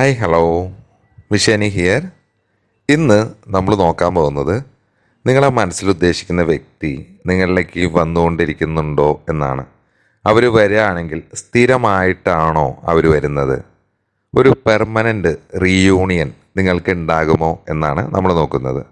Hi hello വിഷേനി here ഇന്ന് നമ്മൾ നോക്കാൻ പോകുന്നത് നിങ്ങളെ മനസ്സിൽ ഉദ്ദേശിക്കുന്ന വ്യക്തി നിങ്ങളിലേക്ക് വന്നുകൊണ്ടിരിക്കുന്നുണ്ടോ എന്നാണ്. അവർ വരികയാണെങ്കിൽ സ്ഥിരമായിട്ടാണോ അവർ വരുന്നത്? ഒരു പെർമനന്റ് റീയൂണിയൻ നിങ്ങൾക്ക് ഉണ്ടാകുമോ എന്നാണ് നമ്മൾ നോക്കുന്നത്.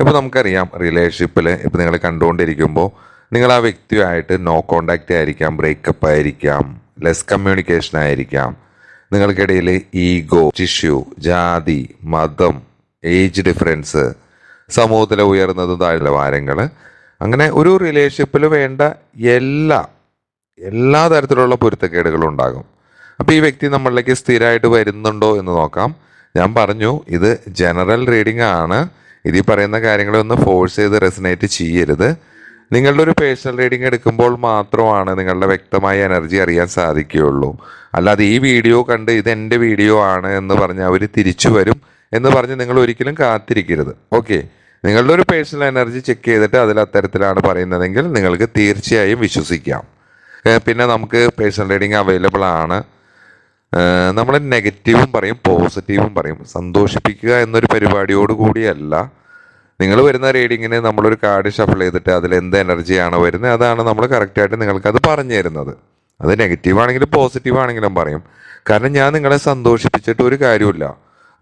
ഇപ്പോൾ നമുക്കറിയാം റിലേഷൻഷിപ്പിൽ ഇപ്പോൾ നിങ്ങൾ കണ്ടുകൊണ്ടിരിക്കുമ്പോൾ നിങ്ങൾ ആ വ്യക്തിയുമായിട്ട് നോ കോണ്ടാക്റ്റ് ആയിരിക്കാം ബ്രേക്കപ്പ് ആയിരിക്കാം ലെസ് കമ്മ്യൂണിക്കേഷൻ ആയിരിക്കാം. നിങ്ങൾക്കിടയിൽ ഈഗോ ടിഷ്യൂ ജാതി മതം ഏജ് ഡിഫറൻസ് സമൂഹത്തിലെ ഉയർന്നതും താഴ്ന്ന വാരങ്ങൾ അങ്ങനെ ഒരു റിലേഷൻഷിപ്പിൽ വേണ്ട എല്ലാ എല്ലാ തരത്തിലുള്ള പൊരുത്തക്കേടുകളും ഉണ്ടാകും. അപ്പോൾ ഈ വ്യക്തി നമ്മളിലേക്ക് സ്ഥിരമായിട്ട് വരുന്നുണ്ടോ എന്ന് നോക്കാം. ഞാൻ പറഞ്ഞു ഇത് ജനറൽ റീഡിംഗ് ആണ്. ഇതിൽ പറയുന്ന കാര്യങ്ങളെ ഒന്ന് ഫോഴ്സ് ചെയ്ത് റെസിനേറ്റ് ചെയ്യരുത്. നിങ്ങളുടെ ഒരു പേഴ്സണൽ റീഡിംഗ് എടുക്കുമ്പോൾ മാത്രമാണ് നിങ്ങളുടെ വ്യക്തമായ എനർജി അറിയാൻ സാധിക്കുകയുള്ളൂ. അല്ലാതെ ഈ വീഡിയോ കണ്ട് ഇത് എന്റെ വീഡിയോ ആണ് എന്ന് പറഞ്ഞ് അവർ തിരിച്ചു വരും എന്ന് പറഞ്ഞ് നിങ്ങൾ ഒരിക്കലും കാത്തിരിക്കരുത്. ഓക്കെ നിങ്ങളുടെ ഒരു പേഴ്സണൽ എനർജി ചെക്ക് ചെയ്തിട്ട് അതിൽ അത്തരത്തിലാണ് പറയുന്നതെങ്കിൽ നിങ്ങൾക്ക് തീർച്ചയായും വിശ്വസിക്കാം. പിന്നെ നമുക്ക് പേഴ്സണൽ റീഡിംഗ് അവൈലബിൾ ആണ്. നമ്മൾ നെഗറ്റീവും പറയും പോസിറ്റീവും പറയും. സന്തോഷിപ്പിക്കുക എന്നൊരു പരിപാടിയോട് കൂടിയല്ല. നിങ്ങൾ വരുന്ന റീഡിങ്ങിന് നമ്മളൊരു കാർഡ് ഷഫിൾ ചെയ്തിട്ട് അതിൽ എന്ത് എനർജിയാണ് വരുന്നത് അതാണ് നമ്മൾ കറക്റ്റായിട്ട് നിങ്ങൾക്ക് അത് പറഞ്ഞു തരുന്നത്. അത് നെഗറ്റീവ് ആണെങ്കിലും പോസിറ്റീവ് ആണെങ്കിലും പറയും. കാരണം ഞാൻ നിങ്ങളെ സന്തോഷിപ്പിച്ചിട്ട് ഒരു കാര്യമില്ല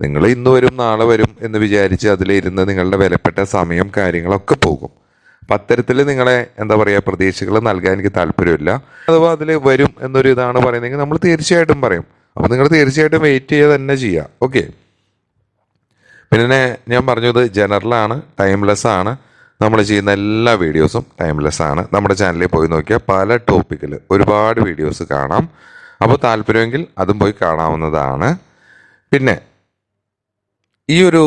നിങ്ങൾ ഇന്ന് വരും നാളെ വരും എന്ന് വിചാരിച്ച് അതിലിരുന്ന് നിങ്ങളുടെ വിലപ്പെട്ട സമയം കാര്യങ്ങളൊക്കെ പോകും. അപ്പം അത്തരത്തിൽ നിങ്ങളെ എന്താ പറയുക പ്രതീക്ഷകൾ നൽകാൻ എനിക്ക് താല്പര്യമില്ല. അഥവാ അതിൽ വരും എന്നൊരു ഇതാണ് പറയുന്നതെങ്കിൽ നമ്മൾ തീർച്ചയായിട്ടും പറയും. അപ്പോൾ നിങ്ങൾ തീർച്ചയായിട്ടും വെയിറ്റ് ചെയ്യുക തന്നെ ചെയ്യുക ഓക്കെ പിന്നെ ഞാൻ പറഞ്ഞത് ജനറലാണ് ടൈംലെസ് ആണ്. നമ്മൾ ചെയ്യുന്ന എല്ലാ വീഡിയോസും ടൈംലെസ് ആണ്. നമ്മുടെ ചാനലിൽ പോയി നോക്കിയാൽ പല ടോപ്പിക്കിൽ ഒരുപാട് വീഡിയോസ് കാണാം. അപ്പോൾ താല്പര്യമെങ്കിൽ അതും പോയി കാണാവുന്നതാണ്. പിന്നെ ഈ ഒരു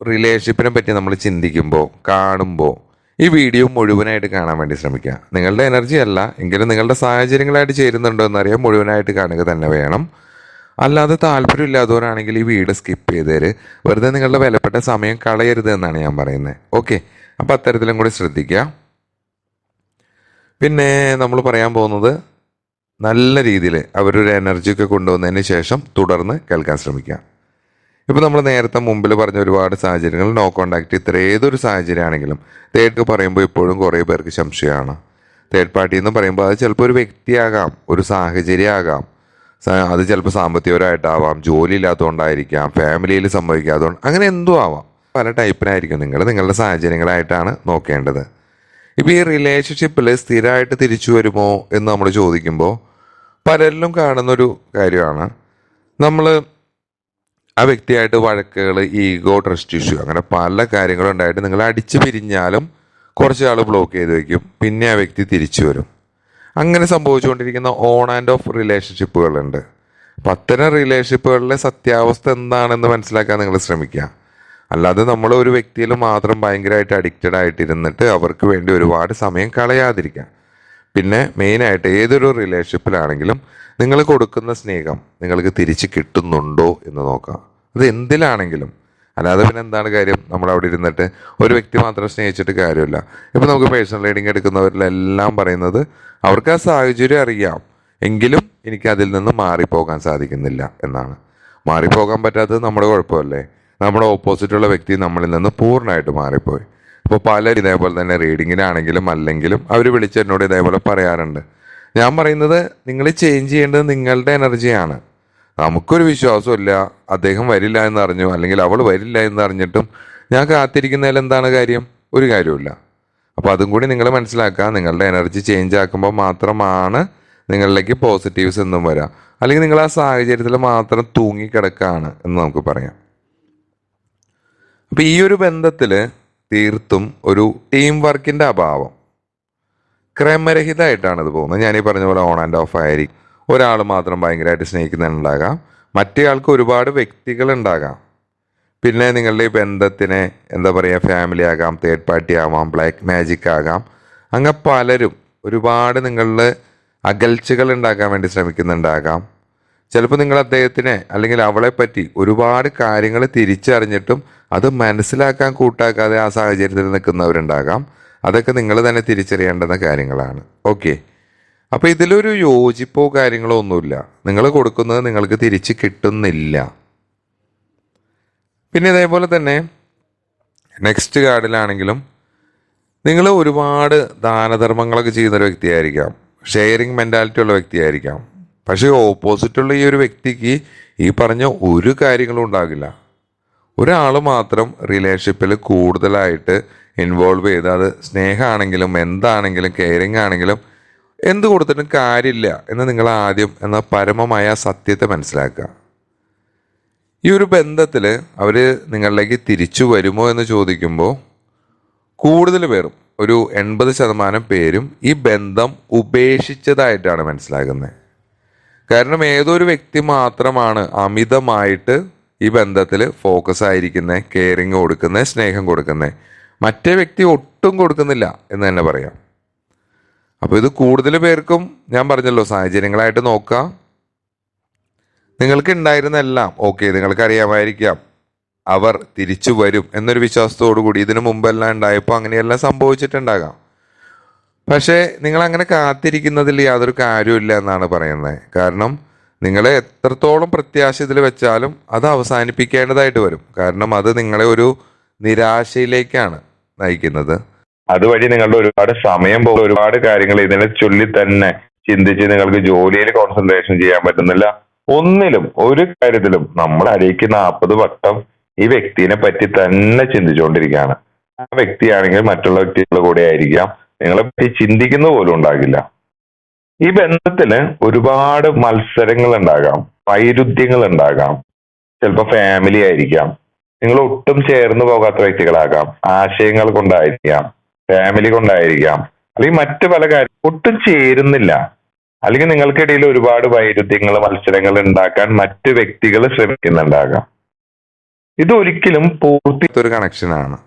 റിലേഷൻഷിപ്പിനെ പറ്റി നമ്മൾ ചിന്തിക്കുമ്പോൾ കാണുമ്പോൾ ഈ വീഡിയോ മുഴുവനായിട്ട് കാണാൻ വേണ്ടി ശ്രമിക്കുക. നിങ്ങളുടെ എനർജി അല്ല എങ്കിലും നിങ്ങളുടെ സാഹചര്യങ്ങളായിട്ട് ചേരുന്നുണ്ടോ എന്നറിയാൻ മുഴുവനായിട്ട് കാണുക തന്നെ വേണം. അല്ലാതെ താല്പര്യമില്ലാത്തവരാണെങ്കിൽ ഈ വീഡിയോ സ്കിപ്പ് ചെയ്തേര്. വെറുതെ നിങ്ങളുടെ വിലപ്പെട്ട സമയം കളയരുത് എന്നാണ് ഞാൻ പറയുന്നത് ഓക്കെ അപ്പം അത്തരത്തിലും കൂടി ശ്രദ്ധിക്കുക പിന്നെ നമ്മൾ പറയാൻ പോകുന്നത് നല്ല രീതിയിൽ അവരൊരു എനർജിയൊക്കെ കൊണ്ടുവന്നതിന് ശേഷം തുടർന്ന് കേൾക്കാൻ ശ്രമിക്കുക ഇപ്പം നമ്മൾ നേരത്തെ മുമ്പിൽ പറഞ്ഞ ഒരുപാട് സാഹചര്യങ്ങൾ നോ കോണ്ടാക്ട് ഇത്ര ഏതൊരു സാഹചര്യമാണെങ്കിലും തേർഡ് പറയുമ്പോൾ ഇപ്പോഴും കുറേ പേർക്ക് സംശയമാണ്. തേർഡ് പാർട്ടി എന്ന് പറയുമ്പോൾ അത് ചിലപ്പോൾ ഒരു വ്യക്തിയാകാം ഒരു സാഹചര്യമാകാം അത് ചിലപ്പോൾ സാമ്പത്തികപരമായിട്ടാവാം ജോലി ഇല്ലാത്തതുകൊണ്ടായിരിക്കാം ഫാമിലിയിൽ സംഭവിക്കാത്തതുകൊണ്ട് അങ്ങനെ എന്തും ആവാം. പല ടൈപ്പിനായിരിക്കും നിങ്ങൾ നിങ്ങളുടെ സാഹചര്യങ്ങളായിട്ടാണ് നോക്കേണ്ടത്. ഇപ്പം ഈ റിലേഷൻഷിപ്പിൽ സ്ഥിരമായിട്ട് തിരിച്ചു വരുമോ എന്ന് നമ്മൾ ചോദിക്കുമ്പോൾ പലരിലും കാണുന്നൊരു കാര്യമാണ് നമ്മൾ ആ വ്യക്തിയായിട്ട് വഴക്കുകൾ ഈഗോ ട്രസ്റ്റ് ഇഷ്യൂ അങ്ങനെ പല കാര്യങ്ങളും ഉണ്ടായിട്ട് നിങ്ങൾ അടിച്ചു പിരിഞ്ഞാലും കുറച്ച് ആൾ ബ്ലോക്ക് ചെയ്ത് വെക്കും പിന്നെ ആ വ്യക്തി തിരിച്ചു വരും. അങ്ങനെ സംഭവിച്ചുകൊണ്ടിരിക്കുന്ന ഓൺ ആൻഡ് ഓഫ് റിലേഷൻഷിപ്പുകളുണ്ട് അപ്പം അത്തരം റിലേഷൻഷിപ്പുകളിലെ സത്യാവസ്ഥ എന്താണെന്ന് മനസ്സിലാക്കാൻ നിങ്ങൾ ശ്രമിക്കുക. അല്ലാതെ നമ്മൾ ഒരു വ്യക്തിയിൽ മാത്രം ഭയങ്കരമായിട്ട് അഡിക്റ്റഡ് ആയിട്ടിരുന്നിട്ട് അവർക്ക് വേണ്ടി ഒരുപാട് സമയം കളയാതിരിക്കുക. പിന്നെ മെയിനായിട്ട് ഏതൊരു റിലേഷൻഷിപ്പിലാണെങ്കിലും നിങ്ങൾ കൊടുക്കുന്ന സ്നേഹം നിങ്ങൾക്ക് തിരിച്ച് കിട്ടുന്നുണ്ടോ എന്ന് നോക്കാം അത് എന്തിലാണെങ്കിലും അല്ലാതെ പിന്നെ എന്താണ് കാര്യം? നമ്മൾ അവിടെ ഇരുന്നിട്ട് ഒരു വ്യക്തി മാത്രം സ്നേഹിച്ചിട്ട് കാര്യമില്ല. ഇപ്പം നമുക്ക് പേഴ്സണൽ റൈഡിങ് എടുക്കുന്നവരിലെല്ലാം പറയുന്നത് അവർക്ക് ആ സാഹചര്യം അറിയാം. എങ്കിലും എനിക്ക് അതിൽ നിന്ന് മാറിപ്പോകാൻ സാധിക്കുന്നില്ല എന്നാണ്. മാറിപ്പോകാൻ പറ്റാത്തത് നമ്മുടെ കുഴപ്പമല്ലേ? നമ്മുടെ ഓപ്പോസിറ്റുള്ള വ്യക്തി നമ്മളിൽ നിന്ന് പൂർണമായിട്ട് മാറിപ്പോയി. അപ്പോൾ പല ഇതേപോലെ തന്നെ റീഡിങ്ങിനാണെങ്കിലും അല്ലെങ്കിലും അവർ വിളിച്ച് എന്നോട് ഇതേപോലെ പറയാറുണ്ട്. ഞാൻ പറയുന്നത് നിങ്ങൾ ചേഞ്ച് ചെയ്യേണ്ടത് നിങ്ങളുടെ എനർജിയാണ് നമുക്കൊരു വിശ്വാസമില്ല അദ്ദേഹം വരില്ല എന്ന് അറിഞ്ഞു അല്ലെങ്കിൽ അവൾ വരില്ല എന്ന് അറിഞ്ഞിട്ടും ഞാൻ കാത്തിരിക്കുന്നതിൽ എന്താണ് കാര്യം? ഒരു കാര്യമില്ല അപ്പോൾ അതും കൂടി നിങ്ങൾ മനസ്സിലാക്കുക. നിങ്ങളുടെ എനർജി ചേഞ്ച് ആക്കുമ്പോൾ മാത്രമാണ് നിങ്ങളിലേക്ക് പോസിറ്റീവ്സ് എന്നും വരാം. അല്ലെങ്കിൽ നിങ്ങൾ ആ സാഹചര്യത്തിൽ മാത്രം തൂങ്ങിക്കിടക്കുകയാണ് എന്ന് നമുക്ക് പറയാം. അപ്പോൾ ഈ ഒരു ബന്ധത്തിൽ തീർത്തും ഒരു ടീം വർക്കിന്റെ അഭാവം. ക്രമരഹിതമായിട്ടാണ് ഇത് പോകുന്നത്. ഞാനീ പറഞ്ഞ പോലെ ഓൺ ആൻഡ് ഓഫ് ആയിരിക്കും. ഒരാൾ മാത്രം ഭയങ്കരമായിട്ട് സ്നേഹിക്കുന്നുണ്ടാകാം മറ്റേ ആൾക്ക് ഒരുപാട് വ്യക്തികൾ ഉണ്ടാകാം പിന്നെ നിങ്ങളുടെ ഈ ബന്ധത്തിനെ എന്താ പറയുക ഫാമിലി ആകാം തേർഡ് പാർട്ടി ആവാം ബ്ലാക്ക് മാജിക് ആകാം അങ്ങനെ പലരും ഒരുപാട് നിങ്ങളിൽ അകൽച്ചകൾ ഉണ്ടാക്കാൻ വേണ്ടി ശ്രമിക്കുന്നുണ്ടാകാം. ചിലപ്പോൾ നിങ്ങൾ അദ്ദേഹത്തിനെ അല്ലെങ്കിൽ അവളെ പറ്റി ഒരുപാട് കാര്യങ്ങൾ തിരിച്ചറിഞ്ഞിട്ടും അത് മനസ്സിലാക്കാൻ കൂട്ടാക്കാതെ ആ സാഹചര്യത്തിൽ നിൽക്കുന്നവരുണ്ടാകാം. അതൊക്കെ നിങ്ങൾ തന്നെ തിരിച്ചറിയേണ്ടുന്ന കാര്യങ്ങളാണ്. ഓക്കെ അപ്പോൾ ഇതിലൊരു യോജിപ്പോ കാര്യങ്ങളോ ഒന്നുമില്ല. നിങ്ങൾ കൊടുക്കുന്നത് നിങ്ങൾക്ക് തിരിച്ച് കിട്ടുന്നില്ല. പിന്നെ ഇതേപോലെ തന്നെ നെക്സ്റ്റ് കാർഡിലാണെങ്കിലും നിങ്ങൾ ഒരുപാട് ദാനധർമ്മങ്ങളൊക്കെ ചെയ്യുന്നൊരു വ്യക്തിയായിരിക്കാം. ഷെയറിങ് മെന്റാലിറ്റി ഉള്ള വ്യക്തിയായിരിക്കാം. പക്ഷേ ഓപ്പോസിറ്റുള്ള ഈ ഒരു വ്യക്തിക്ക് ഈ പറഞ്ഞ ഒരു കാര്യങ്ങളും ഉണ്ടാകില്ല. ഒരാൾ മാത്രം റിലേഷൻഷിപ്പിൽ കൂടുതലായിട്ട് ഇൻവോൾവ് ചെയ്ത് അത് സ്നേഹമാണെങ്കിലും എന്താണെങ്കിലും കെയറിങ് ആണെങ്കിലും എന്ത് കൊടുത്തിട്ടും കാര്യമില്ല എന്ന് നിങ്ങൾ ആദ്യം എന്ന പരമമായ സത്യത്തെ മനസ്സിലാക്കുക. ഈ ഒരു ബന്ധത്തിൽ അവർ നിങ്ങളിലേക്ക് തിരിച്ചു വരുമോ എന്ന് ചോദിക്കുമ്പോൾ കൂടുതൽ പേരും ഒരു എൺപത് ശതമാനം പേരും ഈ ബന്ധം ഉപേക്ഷിച്ചതായിട്ടാണ് മനസ്സിലാക്കുന്നത് കാരണം ഏതൊരു വ്യക്തി മാത്രമാണ് അമിതമായിട്ട് ഈ ബന്ധത്തിൽ ഫോക്കസ് ആയിരിക്കുന്നത് കെയറിങ് കൊടുക്കുന്നത് സ്നേഹം കൊടുക്കുന്നത് മറ്റേ വ്യക്തി ഒട്ടും കൊടുക്കുന്നില്ല എന്ന് തന്നെ പറയാം. അപ്പോൾ ഇത് കൂടുതൽ പേർക്കും ഞാൻ പറഞ്ഞല്ലോ സാഹചര്യങ്ങളായിട്ട് നോക്കാം. നിങ്ങൾക്ക് ഉണ്ടായിരുന്ന എല്ലാം ഓക്കെ നിങ്ങൾക്ക് അറിയാമായിരിക്കാം അവർ തിരിച്ചു വരും എന്നൊരു വിശ്വാസത്തോടു കൂടി ഇതിനു മുമ്പെല്ലാം ഉണ്ടായപ്പോൾ അങ്ങനെയെല്ലാം സംഭവിച്ചിട്ടുണ്ടാകാം. പക്ഷേ നിങ്ങൾ അങ്ങനെ കാത്തിരിക്കുന്നതിൽ യാതൊരു കാര്യമില്ല എന്നാണ് പറയുന്നത്. കാരണം നിങ്ങൾ എത്രത്തോളം പ്രത്യാശ ഇതിൽ വെച്ചാലും അത് അവസാനിപ്പിക്കേണ്ടതായിട്ട് വരും. കാരണം അത് നിങ്ങളെ ഒരു നിരാശയിലേക്കാണ് നയിക്കുന്നത്. അതുവഴി നിങ്ങളുടെ ഒരുപാട് സമയം പോകും. ഒരുപാട് കാര്യങ്ങൾ ഇതിനെ ചൊല്ലി തന്നെ ചിന്തിച്ച് നിങ്ങൾക്ക് ജോലിയിൽ കോൺസെൻട്രേഷൻ ചെയ്യാൻ പറ്റുന്നില്ല. ഒന്നിലും ഒരു കാര്യത്തിലും നമ്മൾ അരയ്ക്ക് നാൽപ്പത് വട്ടം ഈ വ്യക്തിനെ പറ്റി തന്നെ ചിന്തിച്ചുകൊണ്ടിരിക്കുകയാണ്. ആ വ്യക്തിയാണെങ്കിൽ മറ്റുള്ള വ്യക്തികളുടെ കൂടെ ആയിരിക്കാം. നിങ്ങളെ പറ്റി ചിന്തിക്കുന്ന പോലും ഉണ്ടാകില്ല. ഈ ബന്ധത്തിൽ ഒരുപാട് മത്സരങ്ങൾ ഉണ്ടാകാം. വൈരുദ്ധ്യങ്ങൾ ഉണ്ടാകാം. ചിലപ്പോൾ ഫാമിലി ആയിരിക്കാം. നിങ്ങൾ ഒട്ടും ചേർന്ന് പോകാത്ത വ്യക്തികളാകാം. ആശയങ്ങൾ കൊണ്ടായിരിക്കാം. ഫാമിലി കൊണ്ടായിരിക്കാം. അല്ലെങ്കിൽ മറ്റു പല കാര്യം ഒട്ടും ചേരുന്നില്ല. അല്ലെങ്കിൽ നിങ്ങൾക്കിടയിൽ ഒരുപാട് വൈരുദ്ധ്യങ്ങൾ മത്സരങ്ങൾ ഉണ്ടാക്കാൻ മറ്റു വ്യക്തികൾ ശ്രമിക്കുന്നുണ്ടാകാം. ഇത് ഒരിക്കലും പൂർത്തി ഒരു കണക്ഷനാണ്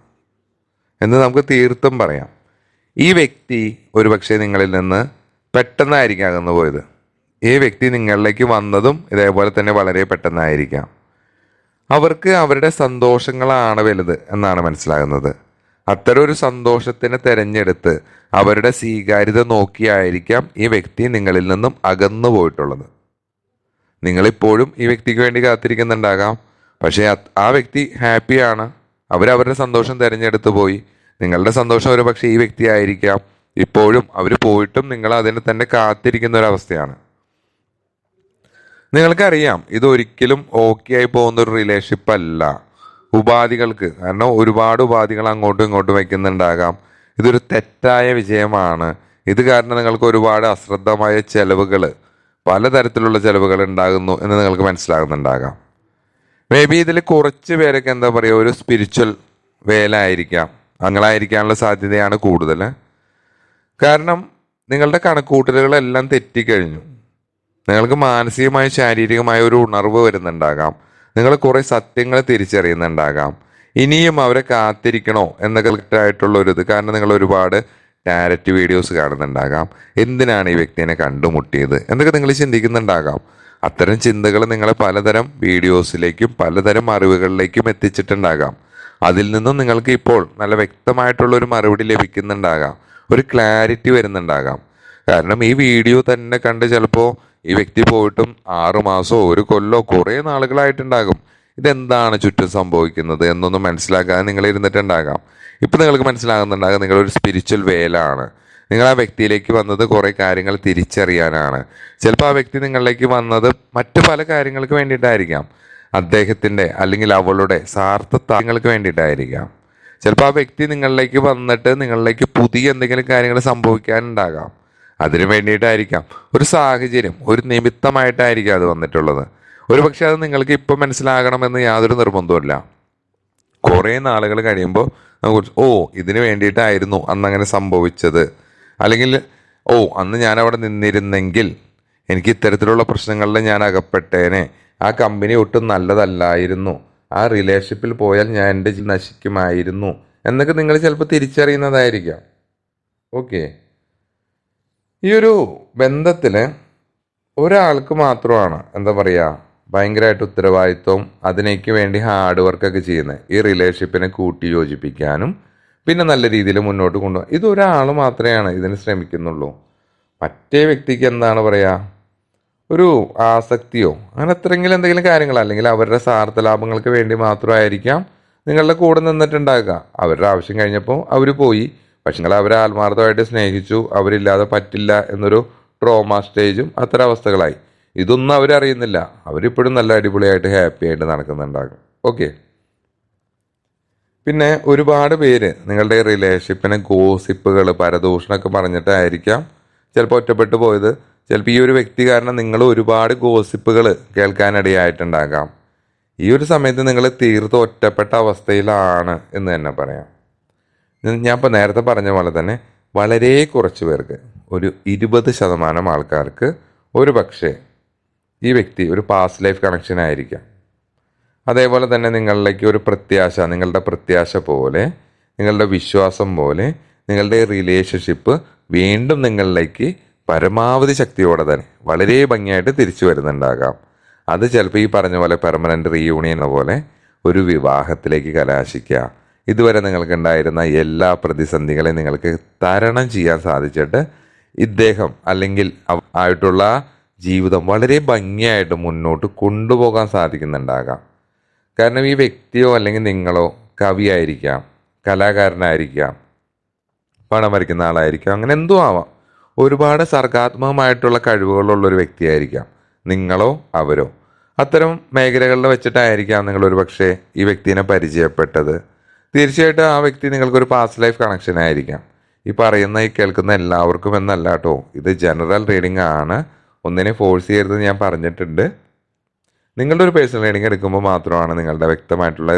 എന്ന് നമുക്ക് തീർത്തും പറയാം. ഈ വ്യക്തി ഒരുപക്ഷെ നിങ്ങളിൽ നിന്ന് പെട്ടെന്നായിരിക്കും അകന്നു പോയത്. ഈ വ്യക്തി നിങ്ങളിലേക്ക് വന്നതും ഇതേപോലെ തന്നെ വളരെ പെട്ടെന്നായിരിക്കാം. അവർക്ക് അവരുടെ സന്തോഷങ്ങളാണ് വലുത് എന്നാണ് മനസ്സിലാകുന്നത്. അത്തരം ഒരു സന്തോഷത്തിനെ തിരഞ്ഞെടുത്ത് അവരുടെ സ്വീകാര്യത നോക്കിയായിരിക്കാം ഈ വ്യക്തി നിങ്ങളിൽ നിന്നും അകന്നു പോയിട്ടുള്ളത്. നിങ്ങളിപ്പോഴും ഈ വ്യക്തിക്ക് വേണ്ടി കാത്തിരിക്കുന്നുണ്ടാകാം. പക്ഷേ ആ വ്യക്തി ഹാപ്പിയാണ്. അവരവരുടെ സന്തോഷം തിരഞ്ഞെടുത്ത് പോയി. നിങ്ങളുടെ സന്തോഷം ഒരു പക്ഷേ ഈ വ്യക്തി ആയിരിക്കാം. ഇപ്പോഴും അവർ പോയിട്ടും നിങ്ങൾ അതിനെ തന്നെ കാത്തിരിക്കുന്ന ഒരു അവസ്ഥയാണ് നിങ്ങൾക്കറിയാം ഇത് ഒരിക്കലും ഓക്കെ ആയി പോകുന്ന ഒരു റിലേഷൻഷിപ്പ് അല്ല. ഉപാധികൾക്ക് കാരണം ഒരുപാട് ഉപാധികൾ അങ്ങോട്ടും ഇങ്ങോട്ടും വയ്ക്കുന്നുണ്ടാകാം. ഇതൊരു തെറ്റായ വിജയമാണ്. ഇത് കാരണം നിങ്ങൾക്ക് ഒരുപാട് അശ്രദ്ധമായ ചെലവുകൾ പലതരത്തിലുള്ള ചെലവുകൾ ഉണ്ടാകുന്നു എന്ന് നിങ്ങൾക്ക് മനസ്സിലാകുന്നുണ്ടാകാം. മേ ബി ഇതിൽ കുറച്ച് പേരൊക്കെ എന്താ പറയുക ഒരു സ്പിരിച്വൽ വേല ആയിരിക്കാം. അങ്ങനായിരിക്കാനുള്ള സാധ്യതയാണ് കൂടുതൽ. കാരണം നിങ്ങളുടെ കണക്കൂട്ടലുകളെല്ലാം തെറ്റിക്കഴിഞ്ഞു. നിങ്ങൾക്ക് മാനസികമായും ശാരീരികമായ ഒരു ഉണർവ് വരുന്നുണ്ടാകാം. നിങ്ങൾ കുറേ സത്യങ്ങൾ തിരിച്ചറിയുന്നുണ്ടാകാം. ഇനിയും അവരെ കാത്തിരിക്കണോ എന്നൊക്കെ ആയിട്ടുള്ള ഒരു ഇത്. കാരണം നിങ്ങൾ ഒരുപാട് ഡയറക്റ്റ് വീഡിയോസ് കാണുന്നുണ്ടാകാം. എന്തിനാണ് ഈ വ്യക്തിനെ കണ്ടുമുട്ടിയത്? എന്നൊക്കെ നിങ്ങൾ ചിന്തിക്കുന്നുണ്ടാകാം. അത്തരം ചിന്തകൾ നിങ്ങളെ പലതരം വീഡിയോസിലേക്കും പലതരം അറിവുകളിലേക്കും എത്തിച്ചിട്ടുണ്ടാകാം. അതിൽ നിന്നും നിങ്ങൾക്ക് ഇപ്പോൾ നല്ല വ്യക്തമായിട്ടുള്ള ഒരു മറുപടി ലഭിക്കുന്നുണ്ടാകാം. ഒരു ക്ലാരിറ്റി വരുന്നുണ്ടാകാം. കാരണം ഈ വീഡിയോ തന്നെ കണ്ട് ചിലപ്പോൾ ഈ വ്യക്തി പോയിട്ടും ആറു മാസമോ ഒരു കൊല്ലോ കുറേ നാളുകളായിട്ടുണ്ടാകും. ഇതെന്താണ് ചുറ്റും സംഭവിക്കുന്നത്? എന്നൊന്നും മനസ്സിലാക്കാതെ നിങ്ങൾ ഇരുന്നിട്ടുണ്ടാകാം. ഇപ്പം നിങ്ങൾക്ക് മനസ്സിലാകുന്നുണ്ടാകും നിങ്ങളൊരു സ്പിരിച്വൽ വേലാണ്. നിങ്ങൾ ആ വ്യക്തിയിലേക്ക് വന്നത് കുറേ കാര്യങ്ങൾ തിരിച്ചറിയാനാണ്. ചിലപ്പോൾ ആ വ്യക്തി നിങ്ങളിലേക്ക് വന്നത് മറ്റു പല കാര്യങ്ങൾക്ക് വേണ്ടിയിട്ടായിരിക്കാം. അദ്ദേഹത്തിന്റെ അല്ലെങ്കിൽ അവളുടെ സാർത്ഥ താങ്ങൾക്ക് വേണ്ടിയിട്ടായിരിക്കാം. ചിലപ്പോൾ ആ വ്യക്തി നിങ്ങളിലേക്ക് വന്നിട്ട് നിങ്ങളിലേക്ക് പുതിയ എന്തെങ്കിലും കാര്യങ്ങൾ സംഭവിക്കാനുണ്ടാകാം. അതിനു വേണ്ടിയിട്ടായിരിക്കാം. ഒരു സാഹചര്യം ഒരു നിമിത്തമായിട്ടായിരിക്കാം അത് വന്നിട്ടുള്ളത്. ഒരു പക്ഷെ അത് നിങ്ങൾക്ക് ഇപ്പം മനസ്സിലാകണമെന്ന് യാതൊരു നിർബന്ധമില്ല കുറേ നാളുകൾ കഴിയുമ്പോൾ നമുക്ക് ഓ ഇതിന് വേണ്ടിയിട്ടായിരുന്നു അന്ന് അങ്ങനെ സംഭവിച്ചത്. അല്ലെങ്കിൽ ഓ അന്ന് ഞാൻ അവിടെ നിന്നിരുന്നെങ്കിൽ എനിക്ക് ഇത്തരത്തിലുള്ള പ്രശ്നങ്ങളിൽ ഞാൻ അകപ്പെട്ടേനെ. ആ കമ്പനി ഒട്ടും നല്ലതല്ലായിരുന്നു. ആ റിലേഷൻഷിപ്പിൽ പോയാൽ ഞാൻ എന്റെ നശിക്കുമായിരുന്നു. എന്നൊക്കെ നിങ്ങൾ ചിലപ്പോൾ തിരിച്ചറിയുന്നതായിരിക്കാം. ഓക്കെ. ഈ ഒരു ബന്ധത്തിൽ ഒരാൾക്ക് മാത്രമാണ് എന്താ പറയുക ഭയങ്കരമായിട്ട് ഉത്തരവാദിത്വം അതിനേക്ക് വേണ്ടി ഹാർഡ് വർക്കൊക്കെ ചെയ്യുന്നത് ഈ റിലേഷൻഷിപ്പിനെ കൂട്ടി യോജിപ്പിക്കാനും പിന്നെ നല്ല രീതിയിൽ മുന്നോട്ട് കൊണ്ടുപോകാൻ ഇതൊരാൾ ഒരാൾ മാത്രമേ ഇതിന് ശ്രമിക്കുന്നുള്ളൂ. മറ്റേ വ്യക്തിക്ക് എന്താണ് പറയുക ഒരു ആസക്തിയോ അങ്ങനെ അത്രയെങ്കിലും എന്തെങ്കിലും കാര്യങ്ങൾ അല്ലെങ്കിൽ അവരുടെ സ്വാർത്ഥ ലാഭങ്ങൾക്ക് വേണ്ടി മാത്രമായിരിക്കാം നിങ്ങളുടെ കൂടെ നിന്നിട്ടുണ്ടാകുക അവരുടെ ആവശ്യം കഴിഞ്ഞപ്പോൾ അവർ പോയി പക്ഷേ അവരെ ആത്മാർത്ഥമായിട്ട് സ്നേഹിച്ചു അവരില്ലാതെ പറ്റില്ല എന്നൊരു ട്രോമ സ്റ്റേജും അത്തരം അവസ്ഥകളായി. ഇതൊന്നും അവരറിയുന്നില്ല അവരിപ്പോഴും നല്ല അടിപൊളിയായിട്ട് ഹാപ്പി ആയിട്ട് നടക്കുന്നുണ്ടാകും. ഓക്കെ പിന്നെ ഒരുപാട് പേര് നിങ്ങളുടെ റിലേഷൻഷിപ്പിനെ ഗോസിപ്പുകൾ പരദൂഷണമൊക്കെ പറഞ്ഞിട്ടായിരിക്കാം ചിലപ്പോൾ ഒറ്റപ്പെട്ടു പോയത്. ചിലപ്പോൾ ഈ ഒരു വ്യക്തി കാരണം നിങ്ങൾ ഒരുപാട് ഗോസിപ്പുകൾ കേൾക്കാനിടയായിട്ടുണ്ടാകാം. ഈ ഒരു സമയത്ത് നിങ്ങൾ തീർത്ത് ഒറ്റപ്പെട്ട അവസ്ഥയിലാണ് എന്ന് തന്നെ പറയാം. ഞാൻ ഇപ്പോൾ നേരത്തെ പറഞ്ഞ പോലെ തന്നെ വളരെ കുറച്ച് പേർക്ക് ഒരു ഇരുപത് ശതമാനം ആൾക്കാർക്ക് ഒരു പക്ഷേ ഈ വ്യക്തി ഒരു പാസ്റ്റ് ലൈഫ് കണക്ഷൻ ആയിരിക്കാം. അതേപോലെ തന്നെ നിങ്ങളിലേക്ക് ഒരു പ്രത്യാശ നിങ്ങളുടെ പ്രത്യാശ പോലെ നിങ്ങളുടെ വിശ്വാസം പോലെ നിങ്ങളുടെ റിലേഷൻഷിപ്പ് വീണ്ടും നിങ്ങളിലേക്ക് പരമാവധി ശക്തിയോടെ തന്നെ വളരെ ഭംഗിയായിട്ട് തിരിച്ചു വരുന്നുണ്ടാകാം. അത് ചിലപ്പോൾ ഈ പറഞ്ഞ പോലെ പെർമനന്റ് റീയൂണിയൻ പോലെ ഒരു വിവാഹത്തിലേക്ക് കലാശിക്കുക ഇതുവരെ നിങ്ങൾക്കുണ്ടായിരുന്ന എല്ലാ പ്രതിസന്ധികളെയും നിങ്ങൾക്ക് തരണം ചെയ്യാൻ സാധിച്ചിട്ട് ഇദ്ദേഹം അല്ലെങ്കിൽ ആയിട്ടുള്ള ജീവിതം വളരെ ഭംഗിയായിട്ട് മുന്നോട്ട് കൊണ്ടുപോകാൻ സാധിക്കുന്നുണ്ടാകാം. കാരണം ഈ വ്യക്തിയോ അല്ലെങ്കിൽ നിങ്ങളോ കവിയായിരിക്കാം കലാകാരനായിരിക്കാം പണം വരയ്ക്കുന്ന ആളായിരിക്കാം അങ്ങനെ എന്തോ ആവാം. ഒരുപാട് സർഗാത്മകമായിട്ടുള്ള കഴിവുകളുള്ള ഒരു വ്യക്തിയായിരിക്കാം നിങ്ങളോ അവരോ. അത്തരം മേഖലകളിൽ വെച്ചിട്ടായിരിക്കാം നിങ്ങൾ പക്ഷേ ഈ വ്യക്തിനെ പരിചയപ്പെട്ടത്. തീർച്ചയായിട്ടും ആ വ്യക്തി നിങ്ങൾക്കൊരു പാസ്റ്റ് ലൈഫ് കണക്ഷൻ ആയിരിക്കാം. ഈ പറയുന്ന ഈ കേൾക്കുന്ന എല്ലാവർക്കും എന്നല്ല കേട്ടോ ഇത് ജനറൽ റീഡിംഗ് ആണ്. ഒന്നിനെ ഫോഴ്സ് ചെയ്യരുത് ഞാൻ പറഞ്ഞിട്ടുണ്ട്. നിങ്ങളുടെ ഒരു പേഴ്സണൽ റീഡിംഗ് എടുക്കുമ്പോൾ മാത്രമാണ് നിങ്ങളുടെ വ്യക്തമായിട്ടുള്ള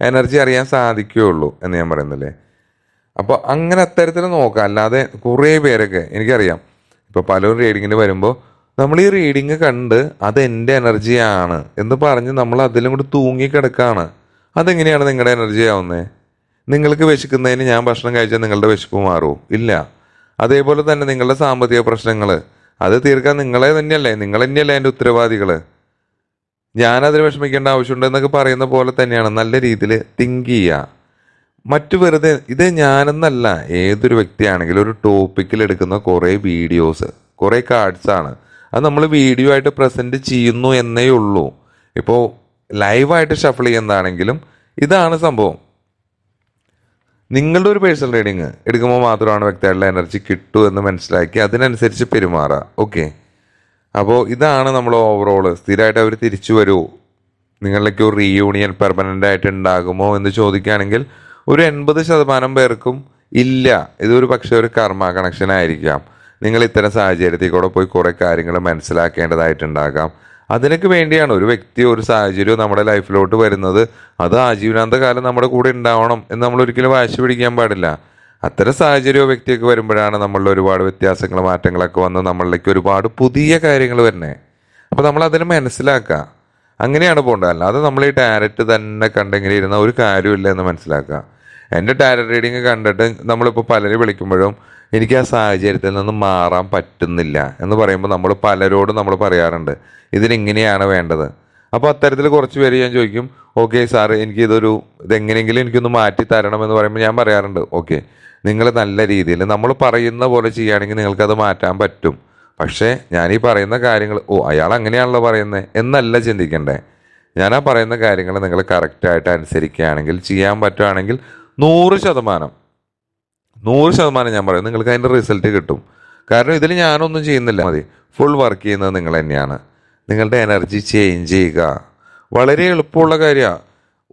എനർജി അറിയാൻ സാധിക്കുകയുള്ളൂ എന്ന് ഞാൻ പറയുന്നില്ലേ? അപ്പോൾ അങ്ങനെ അത്തരത്തിൽ നോക്കാം. അല്ലാതെ കുറേ പേരൊക്കെ എനിക്കറിയാം. ഇപ്പോൾ പലരും റീഡിങ്ങിന് വരുമ്പോൾ നമ്മൾ ഈ റീഡിങ് കണ്ട് അത് എന്റെ എനർജിയാണ് എന്ന് പറഞ്ഞ് നമ്മൾ അതിലും കൂടി തൂങ്ങിക്കിടക്കാണ്. അതെങ്ങനെയാണ് നിങ്ങളുടെ എനർജി ആവുന്നത് നിങ്ങൾക്ക് വിശക്കുന്നതിന് ഞാൻ ഭക്ഷണം കഴിച്ചാൽ നിങ്ങളുടെ വിശപ്പ് മാറുമോ ഇല്ല. അതേപോലെ തന്നെ നിങ്ങളുടെ സാമ്പത്തിക പ്രശ്നങ്ങൾ അത് തീർക്കാൻ നിങ്ങളെ തന്നെയല്ലേ? നിങ്ങൾ തന്നെയല്ലേ എന്റെ ഉത്തരവാദികൾ ഞാനതിന് വിഷമിക്കേണ്ട ആവശ്യമുണ്ട് എന്നൊക്കെ പറയുന്ന പോലെ തന്നെയാണ് നല്ല രീതിയിൽ തിങ്ക് ചെയ്യുക. മറ്റു വെറുതെ ഇത് ഞാനെന്നല്ല ഏതൊരു വ്യക്തിയാണെങ്കിലും ഒരു ടോപ്പിക്കിൽ എടുക്കുന്ന കുറേ വീഡിയോസ് കുറേ കാർഡ്സാണ് അത് നമ്മൾ വീഡിയോ ആയിട്ട് പ്രസന്റ് ചെയ്യുന്നു എന്നേ ഉള്ളൂ. ഇപ്പോൾ ലൈവായിട്ട് ഷഫിൾ ചെയ്യുന്നതാണെങ്കിലും ഇതാണ് സംഭവം. നിങ്ങളുടെ ഒരു പേഴ്സണൽ റീഡിങ് എടുക്കുമ്പോൾ മാത്രമാണ് വ്യക്തികളുടെ എനർജി കിട്ടൂ എന്ന് മനസ്സിലാക്കി അതിനനുസരിച്ച് പെരുമാറുക. ഓക്കെ. അപ്പോൾ ഇതാണ് നമ്മൾ ഓവറോൾ സ്ഥിരമായിട്ട് അവർ തിരിച്ചു വരുമോ നിങ്ങളിലേക്ക് ഒരു റീയൂണിയൻ പെർമനന്റ് ആയിട്ട് ഉണ്ടാകുമോ എന്ന് ചോദിക്കുകയാണെങ്കിൽ ഒരു എൺപത് ശതമാനം പേർക്കും ഇല്ല. ഇതൊരു പക്ഷേ ഒരു കർമ്മ കണക്ഷൻ ആയിരിക്കാം. നിങ്ങൾ ഇത്തരം സാഹചര്യത്തിൽ കൂടെ പോയി കുറേ കാര്യങ്ങൾ മനസ്സിലാക്കേണ്ടതായിട്ടുണ്ടാകാം. അതിനൊക്കെ വേണ്ടിയാണ് ഒരു വ്യക്തി ഒരു സാഹചര്യവും നമ്മുടെ ലൈഫിലോട്ട് വരുന്നത്. അത് ആജീവനാന്ത കാലം നമ്മുടെ കൂടെ ഉണ്ടാവണം എന്ന് നമ്മൾ ഒരിക്കലും വാശി പിടിക്കാൻ പാടില്ല. അത്തരം സാഹചര്യമോ വ്യക്തിയൊക്കെ വരുമ്പോഴാണ് നമ്മളിൽ ഒരുപാട് വ്യത്യാസങ്ങൾ മാറ്റങ്ങളൊക്കെ വന്ന് നമ്മളിലേക്ക് ഒരുപാട് പുതിയ കാര്യങ്ങൾ വരുന്നത് അപ്പോൾ നമ്മൾ അതിനെ മനസ്സിലാക്കുക. അങ്ങനെയാണ് പോകേണ്ടത്. അല്ലാതെ നമ്മൾ ഈ ടാരറ്റ് തന്നെ കണ്ടെങ്കിൽ ഇരുന്ന ഒരു കാര്യമില്ല എന്ന് മനസ്സിലാക്കുക. എന്റെ ടാരറ്റ് റീഡിങ് കണ്ടിട്ട് നമ്മളിപ്പോൾ പലരെ വിളിക്കുമ്പോഴും എനിക്ക് ആ സാഹചര്യത്തിൽ നിന്ന് മാറാൻ പറ്റുന്നില്ല എന്ന് പറയുമ്പോൾ നമ്മൾ പലരോടും നമ്മൾ പറയാറുണ്ട് ഇതിനെങ്ങനെയാണ് വേണ്ടത്? അപ്പോൾ അത്തരത്തിൽ കുറച്ച് പേര് ഞാൻ ചോദിക്കും ഓക്കെ സാർ എനിക്ക് ഇതൊരു ഇതെങ്ങനെയെങ്കിലും എനിക്കൊന്ന് മാറ്റി തരണം എന്ന് പറയുമ്പോൾ ഞാൻ പറയാറുണ്ട് ഓക്കെ നിങ്ങൾ നല്ല രീതിയിൽ നമ്മൾ പറയുന്ന പോലെ ചെയ്യുകയാണെങ്കിൽ നിങ്ങൾക്കത് മാറ്റാൻ പറ്റും. പക്ഷേ ഞാൻ ഈ പറയുന്ന കാര്യങ്ങൾ ഓ അയാൾ അങ്ങനെയാണല്ലോ പറയുന്നത് എന്നല്ല ചിന്തിക്കണ്ടേ. ഞാൻ ആ പറയുന്ന കാര്യങ്ങൾ നിങ്ങൾ കറക്റ്റായിട്ട് അനുസരിക്കുകയാണെങ്കിൽ ചെയ്യാൻ പറ്റുകയാണെങ്കിൽ നൂറ് ശതമാനം നൂറ് ശതമാനം ഞാൻ പറയും. നിങ്ങൾക്ക് അതിന്റെ റിസൾട്ട് കിട്ടും. കാരണം ഇതിൽ ഞാനൊന്നും ചെയ്യുന്നില്ല. മതി. ഫുൾ വർക്ക് ചെയ്യുന്നത് നിങ്ങൾ തന്നെയാണ്. നിങ്ങളുടെ എനർജി ചേഞ്ച് ചെയ്യുക. വളരെ എളുപ്പമുള്ള കാര്യമാണ്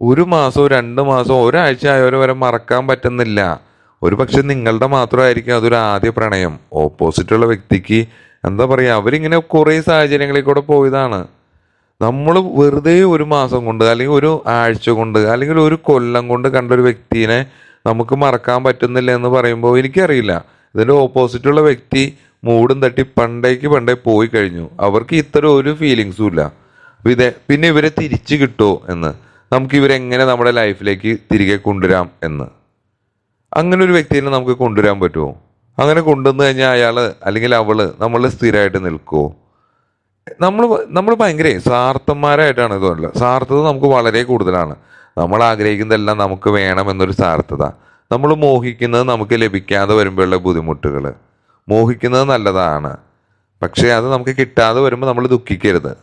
ഒരു മാസമോ രണ്ട് മാസമോ ഒരാഴ്ച ആയവരെ വരെ മറക്കാൻ പറ്റുന്നില്ല. ഒരു പക്ഷെ നിങ്ങളുടെ മാത്രമായിരിക്കും അതൊരു ആദ്യ പ്രണയം. ഓപ്പോസിറ്റുള്ള വ്യക്തിക്ക് എന്താ പറയുക അവരിങ്ങനെ കുറേ സാഹചര്യങ്ങളിൽ കൂടെ പോയതാണ്. നമ്മൾ വെറുതെ ഒരു മാസം കൊണ്ട് അല്ലെങ്കിൽ ഒരു ആഴ്ച കൊണ്ട് അല്ലെങ്കിൽ ഒരു കൊല്ലം കൊണ്ട് കണ്ട ഒരു വ്യക്തിനെ നമുക്ക് മറക്കാൻ പറ്റുന്നില്ല എന്ന് പറയുമ്പോൾ എനിക്കറിയില്ല. ഇതിന്റെ ഓപ്പോസിറ്റുള്ള വ്യക്തി മൂടും തട്ടി പണ്ടേക്ക് പണ്ടേ പോയി കഴിഞ്ഞു. അവർക്ക് ഇത്തരം ഒരു ഫീലിങ്സും ഇല്ല. അപ്പോൾ ഇതേ പിന്നെ ഇവരെ തിരിച്ചു കിട്ടുമോ എന്ന്. നമുക്ക് ഇവരെങ്ങനെ നമ്മുടെ ലൈഫിലേക്ക് തിരികെ കൊണ്ടുവരാം എന്ന്. അങ്ങനെ ഒരു വ്യക്തിനെ നമുക്ക് കൊണ്ടുവരാൻ പറ്റുമോ? അങ്ങനെ കൊണ്ടുവന്നു കഴിഞ്ഞാൽ അയാൾ അല്ലെങ്കിൽ അവൾ നമ്മൾ സ്ഥിരമായിട്ട് നിൽക്കുമോ നമ്മൾ നമ്മൾ ഭയങ്കര സ്വാർത്ഥന്മാരായിട്ടാണ് തോന്നുന്നത്. സാർത്ഥത നമുക്ക് വളരെ കൂടുതലാണ്. നമ്മൾ ആഗ്രഹിക്കുന്നതെല്ലാം നമുക്ക് വേണമെന്നൊരു സാർത്ഥത. നമ്മൾ മോഹിക്കുന്നത് നമുക്ക് ലഭിക്കാതെ വരുമ്പോഴുള്ള ബുദ്ധിമുട്ടുകൾ. മോഹിക്കുന്നത് നല്ലതാണ്. പക്ഷേ അത് നമുക്ക് കിട്ടാതെ വരുമ്പോൾ നമ്മൾ ദുഃഖിക്കരുത്.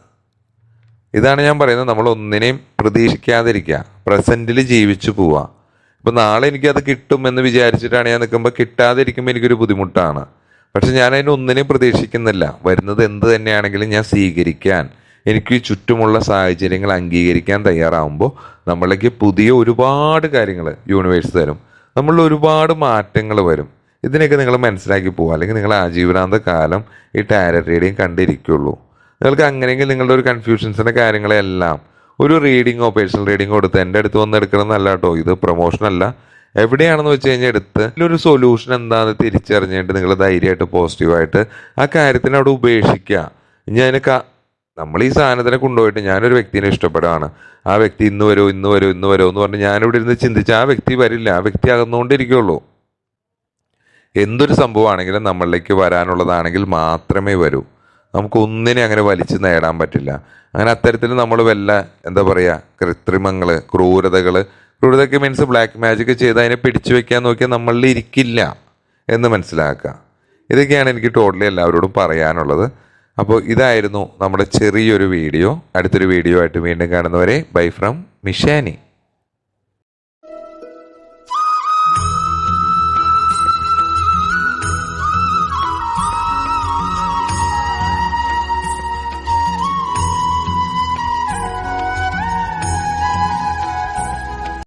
ഇതാണ് ഞാൻ പറയുന്നത്. നമ്മൾ ഒന്നിനെയും പ്രതീക്ഷിക്കാതിരിക്കുക. പ്രസന്റിൽ ജീവിച്ചു പോവുക. ഇപ്പം നാളെ എനിക്കത് കിട്ടുമെന്ന് വിചാരിച്ചിട്ടാണ് ഞാൻ നിൽക്കുമ്പോൾ കിട്ടാതിരിക്കുമ്പോൾ എനിക്കൊരു ബുദ്ധിമുട്ടാണ്. പക്ഷെ ഞാൻ അതിനൊന്നിനെയും പ്രതീക്ഷിക്കുന്നില്ല. വരുന്നത് എന്ത് തന്നെയാണെങ്കിലും ഞാൻ സ്വീകരിക്കാൻ. എനിക്ക് ചുറ്റുമുള്ള സാഹചര്യങ്ങൾ അംഗീകരിക്കാൻ തയ്യാറാവുമ്പോൾ നമ്മളിലേക്ക് പുതിയ ഒരുപാട് കാര്യങ്ങൾ യൂണിവേഴ്സ് തരും. നമ്മളിൽ ഒരുപാട് മാറ്റങ്ങൾ വരും. ഇതിനൊക്കെ നിങ്ങൾ മനസ്സിലാക്കി പോകുക അല്ലെങ്കിൽ നിങ്ങൾ ആജീവനാന്ത കാലം ഈ ടാരറ്റ് റീഡിങ് കണ്ടിരിക്കുള്ളൂ. നിങ്ങൾക്ക് അങ്ങനെയെങ്കിൽ നിങ്ങളുടെ ഒരു കൺഫ്യൂഷൻസിന്റെ കാര്യങ്ങളെല്ലാം ഒരു റീഡിങ്ങോ പേഴ്സണൽ റീഡിങ്ങോ എടുത്ത് എന്റെ അടുത്ത് വന്ന് എടുക്കണമെന്നല്ല കേട്ടോ. ഇത് പ്രൊമോഷനല്ല എവിടെയാണെന്ന് വെച്ച് കഴിഞ്ഞാൽ എടുത്ത് ഇതിലൊരു സൊല്യൂഷൻ എന്താണെന്ന് തിരിച്ചറിഞ്ഞിട്ട് നിങ്ങൾ ധൈര്യമായിട്ട് പോസിറ്റീവായിട്ട് ആ കാര്യത്തിന് അവിടെ ഉപേക്ഷിക്കുക. ഇനി അതിന് നമ്മൾ ഈ സാധനത്തിനെ കൊണ്ടുപോയിട്ട് ഞാനൊരു വ്യക്തിനെ ഇഷ്ടപ്പെടുകയാണ്. ആ വ്യക്തി ഇന്ന് വരുമോ ഇന്ന് വരുമോ ഇന്ന് വരുമോ എന്ന് പറഞ്ഞ് ഞാനിവിടെ ഇരുന്ന് ചിന്തിച്ച് ആ വ്യക്തി വരില്ല. ആ വ്യക്തി അകന്നുകൊണ്ടിരിക്കുള്ളൂ എന്തൊരു സംഭവമാണെങ്കിലും നമ്മളിലേക്ക് വരാനുള്ളതാണെങ്കിൽ മാത്രമേ വരൂ. നമുക്കൊന്നിനെ അങ്ങനെ വലിച്ചു നേടാൻ പറ്റില്ല. അങ്ങനെ അത്തരത്തിൽ നമ്മൾ വല്ല എന്താ പറയുക കൃത്രിമങ്ങൾ ക്രൂരതകൾ ക്രൂരതയ്ക്ക് മീൻസ് ബ്ലാക്ക് മാജിക് ചെയ്ത് അതിനെ പിടിച്ചു വെക്കാൻ നോക്കിയാൽ നമ്മളിൽ ഇരിക്കില്ല എന്ന് മനസ്സിലാക്കുക. ഇതൊക്കെയാണ് എനിക്ക് ടോട്ടലി എല്ലാവരോടും പറയാനുള്ളത്. അപ്പോൾ ഇതായിരുന്നു നമ്മുടെ ചെറിയൊരു വീഡിയോ. അടുത്തൊരു വീഡിയോ ആയിട്ട് വീണ്ടും കാണുന്നവരെ ബൈ ഫ്രം മിഷാനി